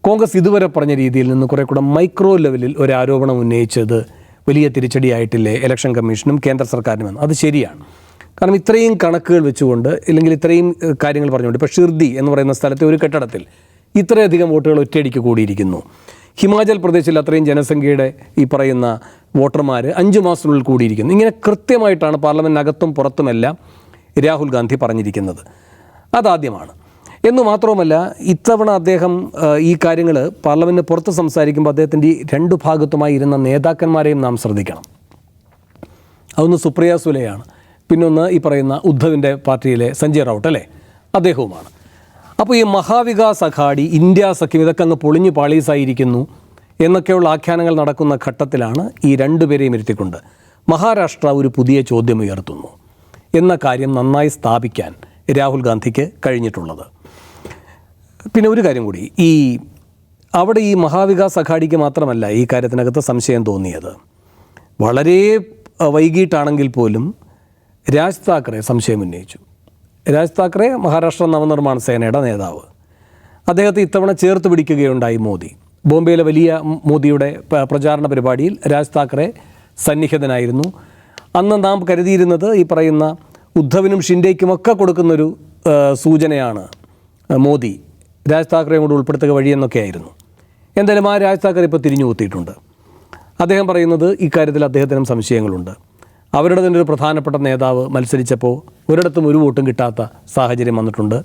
S3: കോൺഗ്രസ് ഇതുവരെ പറഞ്ഞ രീതിയിൽ നിന്ന് കുറേ കൂടെ മൈക്രോ ലെവലിൽ ഒരു ആരോപണം ഉന്നയിച്ചത് വലിയ തിരിച്ചടിയായിട്ടില്ലേ ഇലക്ഷൻ കമ്മീഷനും കേന്ദ്ര സർക്കാരിനുമെന്ന്. അത് ശരിയാണ്. കാരണം ഇത്രയും കണക്കുകൾ വെച്ചുകൊണ്ട് ഇല്ലെങ്കിൽ ഇത്രയും കാര്യങ്ങൾ പറഞ്ഞുകൊണ്ട് ഇപ്പോൾ ഷിർദി എന്ന് പറയുന്ന സ്ഥലത്തെ ഒരു കെട്ടിടത്തിൽ ഇത്രയധികം വോട്ടുകൾ ഒറ്റയടിക്ക് കൂടിയിരിക്കുന്നു. ഹിമാചൽ പ്രദേശിൽ അത്രയും ജനസംഖ്യയുടെ ഈ പറയുന്ന വോട്ടർമാർ അഞ്ച് മാസത്തിനുള്ളിൽ കൂടിയിരിക്കുന്നു. ഇങ്ങനെ കൃത്യമായിട്ടാണ് പാർലമെന്റിനകത്തും പുറത്തുമെല്ലാം രാഹുൽ ഗാന്ധി പറഞ്ഞിരിക്കുന്നത്. അതാദ്യമാണ്. എന്നു മാത്രവുമല്ല ഇത്തവണ അദ്ദേഹം ഈ കാര്യങ്ങൾ പാർലമെന്റിന് പുറത്ത് സംസാരിക്കുമ്പോൾ അദ്ദേഹത്തിന്റെ രണ്ടു ഭാഗത്തുമായി ഇരുന്ന നേതാക്കന്മാരെയും നാം ശ്രദ്ധിക്കണം. അതൊന്ന് സുപ്രിയ സുലയാണ് പിന്നൊന്ന് ഈ പറയുന്ന ഉദ്ധവിന്റെ പാർട്ടിയിലെ സഞ്ജയ് റൗട്ട് അല്ലേ? അദ്ദേഹവുമാണ്. അപ്പോൾ ഈ മഹാവികാസ് അഘാടി ഇന്ത്യ സഖ്യം ഇതൊക്കെ അങ്ങ് പൊളിഞ്ഞു പാളീസായിരിക്കുന്നു എന്നൊക്കെയുള്ള ആഖ്യാനങ്ങൾ നടക്കുന്ന ഘട്ടത്തിലാണ് ഈ രണ്ടുപേരെയും ഇരുത്തിക്കൊണ്ട് മഹാരാഷ്ട്ര ഒരു പുതിയ ചോദ്യം ഉയർത്തുന്നു. എന്ന കാര്യം നന്നായി സ്ഥാപിക്കാൻ രാഹുൽ ഗാന്ധിക്ക് കഴിഞ്ഞിട്ടുള്ളത്. പിന്നെ ഒരു കാര്യം കൂടി ഈ അവിടെ ഈ മഹാവികാസ് അഘാഡിക്ക് മാത്രമല്ല ഈ കാര്യത്തിനകത്ത് സംശയം തോന്നിയത്. വളരെ വൈകിട്ടാണെങ്കിൽ പോലും രാജ് താക്കറെ സംശയം ഉന്നയിച്ചു. രാജ് താക്കറെ മഹാരാഷ്ട്ര നവനിർമ്മാണ സേനയുടെ നേതാവ്. അദ്ദേഹത്തെ ഇത്തവണ ചേർത്ത് പിടിക്കുകയുണ്ടായി മോദി. ബോംബെയിലെ വലിയ മോദിയുടെ പ്രചാരണ പരിപാടിയിൽ രാജ് താക്കറെ സന്നിഹിതനായിരുന്നു. അന്ന് നാം കരുതിയിരുന്നത് ഈ പറയുന്ന ഉദ്ധവിനും ഷിൻഡേക്കും ഒക്കെ കൊടുക്കുന്നൊരു സൂചനയാണ് മോദി. രാജ് താക്കറെയും കൂടെ ഉൾപ്പെടുത്തുക വഴിയെന്നൊക്കെയായിരുന്നു. എന്തായാലും ആ രാജ് താക്കറെ ഇപ്പോൾ തിരിഞ്ഞു കുത്തിയിട്ടുണ്ട്. അദ്ദേഹം പറയുന്നത് ഇക്കാര്യത്തിൽ അദ്ദേഹത്തിനും സംശയങ്ങളുണ്ട്. അവരുടെ തന്നെ ഒരു പ്രധാനപ്പെട്ട നേതാവ് മത്സരിച്ചപ്പോൾ ഒരിടത്തും ഒരു വോട്ടും കിട്ടാത്ത സാഹചര്യം വന്നിട്ടുണ്ട്.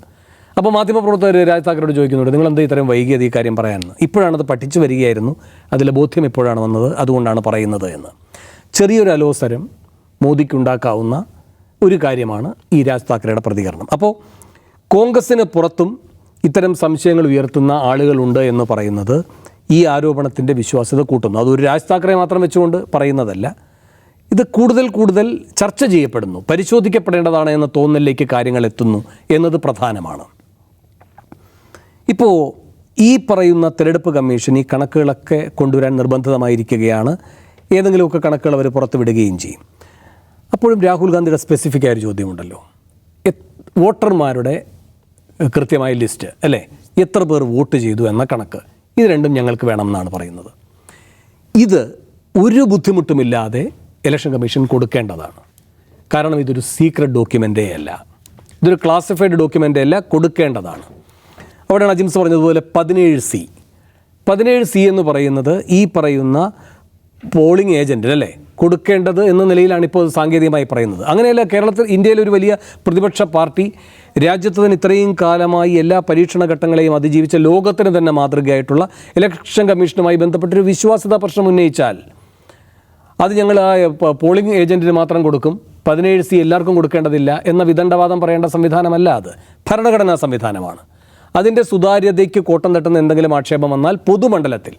S3: അപ്പോൾ മാധ്യമപ്രവർത്തകർ രാജ് താക്കറോട് ചോദിക്കുന്നുണ്ട് നിങ്ങൾ എന്താ ഇത്രയും വൈകിയത് ഈ കാര്യം പറയാനെന്ന്? ഇപ്പോഴാണത് പഠിച്ചു വരികയായിരുന്നു. അതിലെ ബോധ്യം ഇപ്പോഴാണ് വന്നത്. അതുകൊണ്ടാണ് പറയുന്നത് എന്ന്. ചെറിയൊരു അലോസരം മോദിക്കുണ്ടാക്കാവുന്ന ഒരു കാര്യമാണ് ഈ രാജ് താക്കറയുടെ പ്രതികരണം. അപ്പോൾ കോൺഗ്രസ്സിന് പുറത്തും ഇത്തരം സംശയങ്ങൾ ഉയർത്തുന്ന ആളുകളുണ്ട് എന്ന് പറയുന്നത് ഈ ആരോപണത്തിന്റെ വിശ്വാസ്യത കൂട്ടുന്നു. അതൊരു രാജ് താക്കറെ മാത്രം വെച്ചുകൊണ്ട് പറയുന്നതല്ല. ഇത് കൂടുതൽ കൂടുതൽ ചർച്ച ചെയ്യപ്പെടുന്നു. പരിശോധിക്കപ്പെടേണ്ടതാണ് എന്ന തോന്നലിലേക്ക് കാര്യങ്ങൾ എത്തുന്നു എന്നത് പ്രധാനമാണ്. ഇപ്പോൾ ഈ പറയുന്ന തിരഞ്ഞെടുപ്പ് കമ്മീഷൻ ഈ കണക്കുകളൊക്കെ കൊണ്ടുവരാൻ നിർബന്ധിതമായിരിക്കുകയാണ്. ഏതെങ്കിലുമൊക്കെ കണക്കുകൾ അവർ പുറത്തുവിടുകയും ചെയ്യും. അപ്പോഴും രാഹുൽ ഗാന്ധിയുടെ സ്പെസിഫിക് ആയൊരു ചോദ്യമുണ്ടല്ലോ. വോട്ടർമാരുടെ കൃത്യമായ ലിസ്റ്റ് അല്ലേ? എത്ര പേർ വോട്ട് ചെയ്തു എന്ന കണക്ക്. ഇത് രണ്ടും ഞങ്ങൾക്ക് വേണമെന്നാണ് പറയുന്നത്. ഇത് ഒരു ബുദ്ധിമുട്ടുമില്ലാതെ ഇലക്ഷൻ കമ്മീഷൻ കൊടുക്കേണ്ടതാണ്. കാരണം ഇതൊരു സീക്രട്ട് ഡോക്യുമെന്റേ അല്ല. ഇതൊരു ക്ലാസിഫൈഡ് ഡോക്യുമെന്റ് അല്ല കൊടുക്കേണ്ടതാണ്. അവിടെയാണ് അജിംസ് പറഞ്ഞതുപോലെ പതിനേഴ് സി പതിനേഴ് സി എന്ന് പറയുന്നത് ഈ പറയുന്ന പോളിംഗ് ഏജന്റ് അല്ലേ? കൊടുക്കേണ്ടത് എന്ന നിലയിലാണ് ഇപ്പോൾ സാങ്കേതികമായി പറയുന്നത്. അങ്ങനെയല്ല കേരളത്തിൽ ഇന്ത്യയിലെ ഒരു വലിയ പ്രതിപക്ഷ പാർട്ടി രാജ്യത്ത് തന്നെ ഇത്രയും കാലമായി എല്ലാ പരീക്ഷണ ഘട്ടങ്ങളെയും അതിജീവിച്ച ലോകത്തിന് തന്നെ മാതൃകയായിട്ടുള്ള ഇലക്ഷൻ കമ്മീഷനുമായി ബന്ധപ്പെട്ടൊരു വിശ്വാസ്യത പ്രശ്നം ഉന്നയിച്ചാൽ അത് ഞങ്ങൾ ആ പോളിംഗ് ഏജന്റിന് മാത്രം കൊടുക്കും. പതിനേഴ് സി എല്ലാവർക്കും കൊടുക്കേണ്ടതില്ല എന്ന വിദണ്ഡവാദം പറയേണ്ട സംവിധാനമല്ല അത്. ഭരണഘടനാ സംവിധാനമാണ്. അതിന്റെ സുതാര്യതയ്ക്ക് കോട്ടം തട്ടുന്ന എന്തെങ്കിലും ആക്ഷേപം വന്നാൽ പൊതുമണ്ഡലത്തിൽ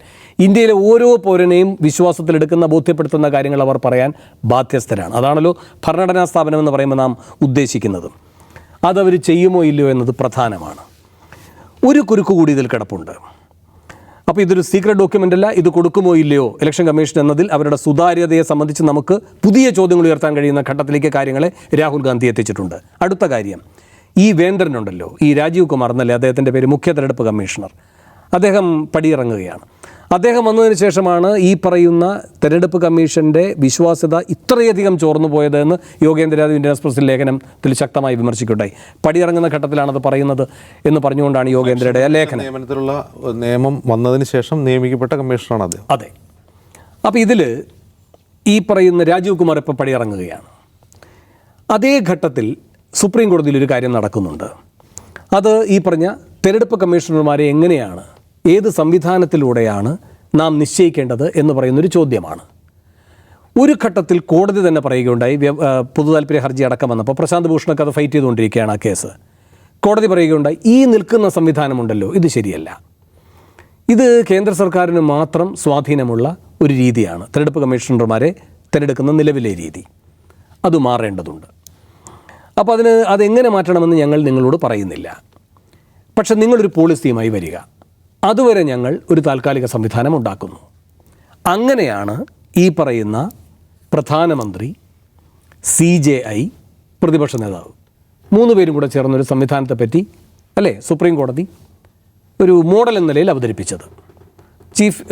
S3: ഇന്ത്യയിലെ ഓരോ പൗരനെയും വിശ്വാസത്തിലെടുക്കുന്ന ബോധ്യപ്പെടുത്തുന്ന കാര്യങ്ങൾ അവർ പറയാൻ ബാധ്യസ്ഥരാണ്. അതാണല്ലോ ഭരണഘടനാ സ്ഥാപനം എന്ന് പറയുമ്പോൾ നാം ഉദ്ദേശിക്കുന്നത്. അതവർ ചെയ്യുമോ ഇല്ലയോ എന്നത് പ്രധാനമാണ്. ഒരു കുരുക്ക് കൂടി ഇതിൽ കിടപ്പുണ്ട്. അപ്പോൾ ഇതൊരു സീക്രട്ട് ഡോക്യുമെന്റ് അല്ല ഇത് കൊടുക്കുമോ ഇല്ലയോ ഇലക്ഷൻ കമ്മീഷൻ എന്നതിൽ അവരുടെ സുതാര്യതയെ സംബന്ധിച്ച് നമുക്ക് പുതിയ ചോദ്യങ്ങൾ ഉയർത്താൻ കഴിയുന്ന ഘട്ടത്തിലേക്ക് കാര്യങ്ങളെ രാഹുൽ ഗാന്ധി എത്തിച്ചിട്ടുണ്ട്. അടുത്ത കാര്യം ഈ വേന്ദ്രനുണ്ടല്ലോ ഈ രാജീവ് കുമാർ എന്നല്ലേ അദ്ദേഹത്തിന്റെ പേര് മുഖ്യ തെരഞ്ഞെടുപ്പ് കമ്മീഷണർ. അദ്ദേഹം പടിയിറങ്ങുകയാണ്. അദ്ദേഹം വന്നതിന് ശേഷമാണ് ഈ പറയുന്ന തെരഞ്ഞെടുപ്പ് കമ്മീഷന്റെ വിശ്വാസ്യത ഇത്രയധികം ചോർന്നു പോയതെന്ന് യോഗേന്ദ്രനാഥ് ഇന്ത്യൻ എക്സ്പ്രസിൽ ലേഖനത്തിൽ ശക്തമായി വിമർശിക്കട്ടെ പടിയിറങ്ങുന്ന ഘട്ടത്തിലാണത് പറയുന്നത് എന്ന് പറഞ്ഞുകൊണ്ടാണ് യോഗേന്ദ്രയുടെ ലേഖനം.
S2: നിയമനത്തിലുള്ള നിയമം വന്നതിന് ശേഷം നിയമിക്കപ്പെട്ട കമ്മീഷണറാണ് അത്
S3: അതെ. അപ്പോൾ ഇതിൽ ഈ പറയുന്ന രാജീവ് കുമാർ ഇപ്പോൾ പടിയിറങ്ങുകയാണ്. അതേ ഘട്ടത്തിൽ സുപ്രീം കോടതിയിൽ ഒരു കാര്യം നടക്കുന്നുണ്ട്. അത് ഈ പറഞ്ഞ തെരഞ്ഞെടുപ്പ് കമ്മീഷണർമാരെ എങ്ങനെയാണ് ഏത് സംവിധാനത്തിലൂടെയാണ് നാം നിശ്ചയിക്കേണ്ടത് എന്ന് പറയുന്നൊരു ചോദ്യമാണ്. ഒരു ഘട്ടത്തിൽ കോടതി തന്നെ പറയുകയുണ്ടായി പൊതുതാൽപര്യ ഹർജി അടക്കം വന്നപ്പോൾ പ്രശാന്ത് ഭൂഷണൊക്കെ അത് ഫൈറ്റ് ചെയ്തുകൊണ്ടിരിക്കുകയാണ് ആ കേസ്. കോടതി പറയുകയുണ്ടായി ഈ നിൽക്കുന്ന സംവിധാനമുണ്ടല്ലോ ഇത് ശരിയല്ല. ഇത് കേന്ദ്ര സർക്കാരിന് മാത്രം സ്വാധീനമുള്ള ഒരു രീതിയാണ് തെരഞ്ഞെടുപ്പ് കമ്മീഷണർമാരെ തിരഞ്ഞെടുക്കുന്ന നിലവിലെ രീതി. അത് മാറേണ്ടതുണ്ട്. അപ്പോൾ അതിന് അതെങ്ങനെ മാറ്റണമെന്ന് ഞങ്ങൾ നിങ്ങളോട് പറയുന്നില്ല. പക്ഷെ നിങ്ങളൊരു പോളിസിയുമായി വരിക. അതുവരെ ഞങ്ങൾ ഒരു താൽക്കാലിക സംവിധാനം ഉണ്ടാക്കുന്നു. അങ്ങനെയാണ് ഈ പറയുന്ന പ്രധാനമന്ത്രി സി ജെ ഐ പ്രതിപക്ഷ നേതാവ്. മൂന്ന് പേരും കൂടെ ചേർന്നൊരു സംവിധാനത്തെപ്പറ്റി അല്ലേ സുപ്രീം കോടതി ഒരു മോഡൽ എന്ന നിലയിൽ അവതരിപ്പിച്ചത്. ചീഫ്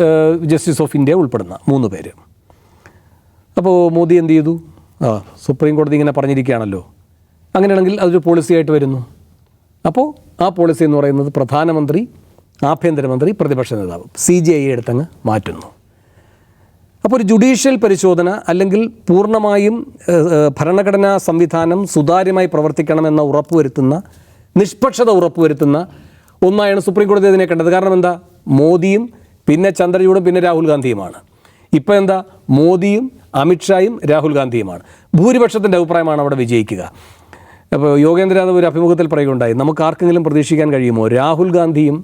S3: ജസ്റ്റിസ് ഓഫ് ഇന്ത്യ ഉൾപ്പെടുന്ന മൂന്ന് പേര്. അപ്പോൾ മോദി എന്ത് ചെയ്തു? ആ സുപ്രീം കോടതി ഇങ്ങനെ പറഞ്ഞിരിക്കുകയാണല്ലോ. അങ്ങനെയാണെങ്കിൽ അതൊരു പോളിസി ആയിട്ട് വരുന്നു. അപ്പോൾ ആ പോളിസി എന്ന് പറയുന്നത് പ്രധാനമന്ത്രി ആഭ്യന്തരമന്ത്രി പ്രതിപക്ഷ നേതാവ് സി ജി ഐ എടുത്തങ്ങ് മാറ്റുന്നു. അപ്പോൾ ഒരു ജുഡീഷ്യൽ പരിശോധന അല്ലെങ്കിൽ പൂർണമായും ഭരണഘടനാ സംവിധാനം സുതാര്യമായി പ്രവർത്തിക്കണമെന്ന ഉറപ്പുവരുത്തുന്ന നിഷ്പക്ഷത ഉറപ്പുവരുത്തുന്ന ഒന്നായാണ് സുപ്രീം കോടതി അതിനെ കണ്ടത്. കാരണം എന്താ? മോദിയും പിന്നെ ചന്ദ്രചൂടും പിന്നെ രാഹുൽ ഗാന്ധിയുമാണ്. ഇപ്പോൾ എന്താ? മോദിയും അമിത്ഷായും രാഹുൽ ഗാന്ധിയുമാണ്. ഭൂരിപക്ഷത്തിന്റെ അഭിപ്രായമാണ് അവിടെ വിജയിക്കുക. അപ്പോൾ യോഗേന്ദ്രനാഥ് ഒരു അഭിമുഖത്തിൽ പറയുകയുണ്ടായി നമുക്ക് ആർക്കെങ്കിലും പ്രതീക്ഷിക്കാൻ കഴിയുമോ? രാഹുൽ ഗാന്ധിയും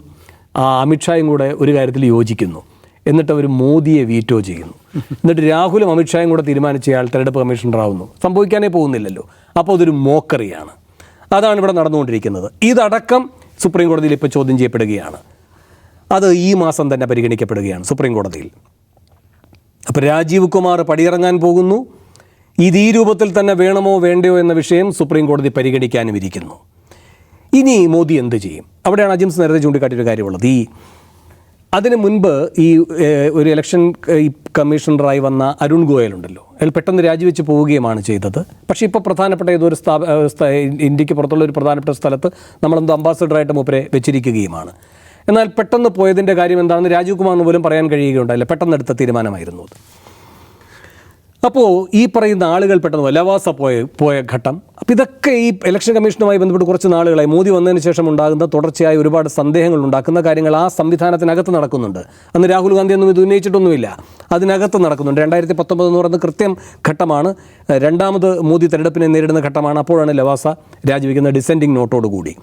S3: അമിത്ഷായും കൂടെ ഒരു കാര്യത്തിൽ യോജിക്കുന്നു. എന്നിട്ട് അവർ മോദിയെ വീറ്റോ ചെയ്യുന്നു. എന്നിട്ട് രാഹുലും അമിത്ഷായും കൂടെ തീരുമാനിച്ചയാൾ തെരഞ്ഞെടുപ്പ് കമ്മീഷണറാവുന്നു. സംഭവിക്കാനേ പോകുന്നില്ലല്ലോ. അപ്പോൾ അതൊരു മോക്കറിയാണ്. അതാണ് ഇവിടെ നടന്നുകൊണ്ടിരിക്കുന്നത്. ഇതടക്കം സുപ്രീം കോടതിയിൽ ഇപ്പോൾ ചോദ്യം ചെയ്യപ്പെടുകയാണ്. അത് ഈ മാസം തന്നെ പരിഗണിക്കപ്പെടുകയാണ് സുപ്രീം കോടതിയിൽ. അപ്പോൾ രാജീവ് കുമാർ പടിയിറങ്ങാൻ പോകുന്നു. ഇത് ഈ രൂപത്തിൽ തന്നെ വേണമോ വേണ്ടയോ എന്ന വിഷയം സുപ്രീം കോടതി പരിഗണിക്കാനും ഇരിക്കുന്നു. ഇനി മോദി എന്ത് ചെയ്യും? അവിടെയാണ് അജിംസ് നേരത്തെ ചൂണ്ടിക്കാട്ടിയൊരു കാര്യമുള്ളത്. ഈ അതിന് മുൻപ് ഈ ഒരു ഇലക്ഷൻ കമ്മീഷണറായി വന്ന അരുൺ ഗോയൽ ഉണ്ടല്ലോ അയാൾ പെട്ടെന്ന് രാജിവെച്ച് പോവുകയുമാണ് ചെയ്തത്. പക്ഷേ ഇപ്പോൾ പ്രധാനപ്പെട്ട ഏതൊരു സ്ഥാപ ഇന്ത്യയ്ക്ക് പുറത്തുള്ള ഒരു പ്രധാനപ്പെട്ട സ്ഥലത്ത് നമ്മളെന്തോ അംബാസഡറായിട്ട് മൂപ്പരെ വെച്ചിരിക്കുകയുമാണ്. എന്നാൽ പെട്ടെന്ന് പോയതിന്റെ കാര്യം എന്താണെന്ന് രാജീവ് കുമാറിന് പോലും പറയാൻ കഴിയുകയുണ്ടായില്ല. പെട്ടെന്ന് എടുത്ത തീരുമാനമായിരുന്നു അത്. അപ്പോൾ ഈ പറയുന്ന ആളുകൾ പെട്ടെന്ന്. ലവാസ പോയ പോയ ഘട്ടം. അപ്പോൾ ഇതൊക്കെ ഈ ഇലക്ഷൻ കമ്മീഷനുമായി ബന്ധപ്പെട്ട് കുറച്ച് നാളുകളായി. മോദി വന്നതിന് ശേഷം ഉണ്ടാകുന്ന തുടർച്ചയായി ഒരുപാട് സന്ദേഹങ്ങൾ ഉണ്ടാക്കുന്ന കാര്യങ്ങൾ ആ സംവിധാനത്തിനകത്ത് നടക്കുന്നുണ്ട്. അന്ന് രാഹുൽ ഗാന്ധി ഒന്നും ഇത് ഉന്നയിച്ചിട്ടൊന്നുമില്ല. അതിനകത്ത് നടക്കുന്നുണ്ട്. രണ്ടായിരത്തി പത്തൊമ്പത് എന്ന് പറയുന്നത് കൃത്യം ഘട്ടമാണ്. രണ്ടാമത് മോദി തെരഞ്ഞെടുപ്പിനെ നേരിടുന്ന ഘട്ടമാണ്. അപ്പോഴാണ് ലവാസ രാജിവെക്കുന്ന ഡിസെൻഡിങ് നോട്ടോടുകൂടി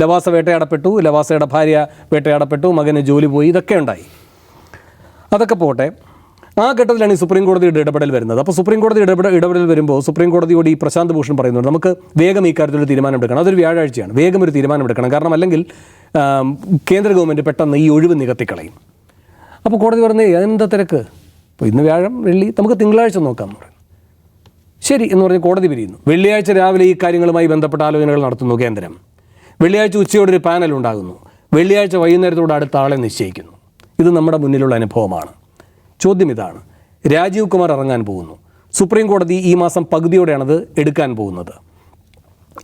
S3: ലവാസ വേട്ടയാടപ്പെട്ടു. ലവാസയുടെ ഭാര്യ വേട്ടയാടപ്പെട്ടു. മകന് ജോലി പോയി. ഇതൊക്കെ ഉണ്ടായി. അതൊക്കെ പോട്ടെ. ആ ഘട്ടത്തിലാണ് ഈ സുപ്രീം കോടതിയുടെ ഇടപെടൽ വരുന്നത്. അപ്പോൾ സുപ്രീം കോടതി ഇടപെടൽ ഇടപെടൽ വരുമ്പോൾ സുപ്രീം കോടതിയോട് ഈ പ്രശാന്ത് ഭൂഷൺ പറയുന്നുണ്ട്. നമുക്ക് വേഗം ഈ കാര്യത്തിൽ തീരുമാനം എടുക്കണം. അതൊരു വ്യാഴാഴ്ചയാണ്. വേഗം ഒരു തീരുമാനം എടുക്കണം. കാരണം അല്ലെങ്കിൽ കേന്ദ്ര ഗവൺമെന്റ് പെട്ടെന്ന് ഈ ഒഴിവ് നികത്തിക്കളയും. അപ്പോൾ കോടതി പറഞ്ഞേ എന്താ തിരക്ക്? അപ്പോൾ ഇന്ന് വ്യാഴം വെള്ളി നമുക്ക് തിങ്കളാഴ്ച നോക്കാം എന്ന് ശരി എന്ന് പറഞ്ഞ് കോടതി പിരിയുന്നു. വെള്ളിയാഴ്ച രാവിലെ ഈ കാര്യങ്ങളുമായി ബന്ധപ്പെട്ട ആലോചനകൾ നടത്തുന്നു കേന്ദ്രം. വെള്ളിയാഴ്ച ഉച്ചയോടെ ഒരു പാനൽ ഉണ്ടാകുന്നു. വെള്ളിയാഴ്ച വൈകുന്നേരത്തോടെ അടുത്ത ആളെ നിശ്ചയിക്കുന്നു. ഇത് നമ്മുടെ മുന്നിലുള്ള അനുഭവമാണ്. ചോദ്യം ഇതാണ്. രാജീവ് കുമാർ ഇറങ്ങാൻ പോകുന്നു. സുപ്രീം കോടതി ഈ മാസം പകുതിയോടെയാണത് എടുക്കാൻ പോകുന്നത്.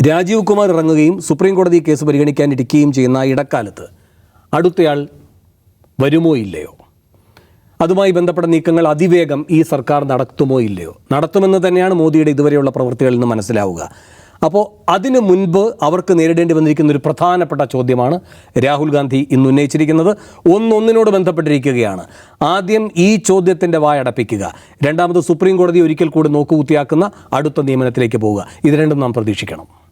S3: രാജീവ് കുമാർ ഇറങ്ങുകയും സുപ്രീം കോടതി കേസ് പരിഗണിക്കാൻ ഇരിക്കുകയും ചെയ്യുന്ന ഇടക്കാലത്ത് അടുത്തയാൾ വരുമോ ഇല്ലയോ? അതുമായി ബന്ധപ്പെട്ട നീക്കങ്ങൾ അതിവേഗം ഈ സർക്കാർ നടത്തുമോ ഇല്ലയോ? നടത്തുമെന്ന് തന്നെയാണ് മോദിയുടെ ഇതുവരെയുള്ള പ്രവൃത്തികളിൽ നിന്ന് മനസ്സിലാവുക. അപ്പോൾ അതിനു മുൻപ് അവർക്ക് നേരിടേണ്ടി വന്നിരിക്കുന്ന ഒരു പ്രധാനപ്പെട്ട ചോദ്യമാണ് രാഹുൽ ഗാന്ധി ഇന്ന് ഉന്നയിച്ചിരിക്കുന്നത്. ഒന്നൊന്നിനോട് ബന്ധപ്പെട്ടിരിക്കുകയാണ്. ആദ്യം ഈ ചോദ്യത്തിന്റെ വായടപ്പിക്കുക രണ്ടാമത് സുപ്രീം കോടതി ഒരിക്കൽ കൂടി നോക്കുകുത്തിയാക്കുന്ന അടുത്ത നിയമനത്തിലേക്ക് പോവുക. ഇത് രണ്ടും നാം പ്രതീക്ഷിക്കണം.